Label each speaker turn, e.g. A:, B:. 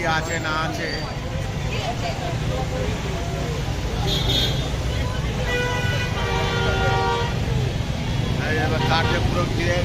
A: কি আছে না আছে। কাঠে পুরো ক্লিয়ার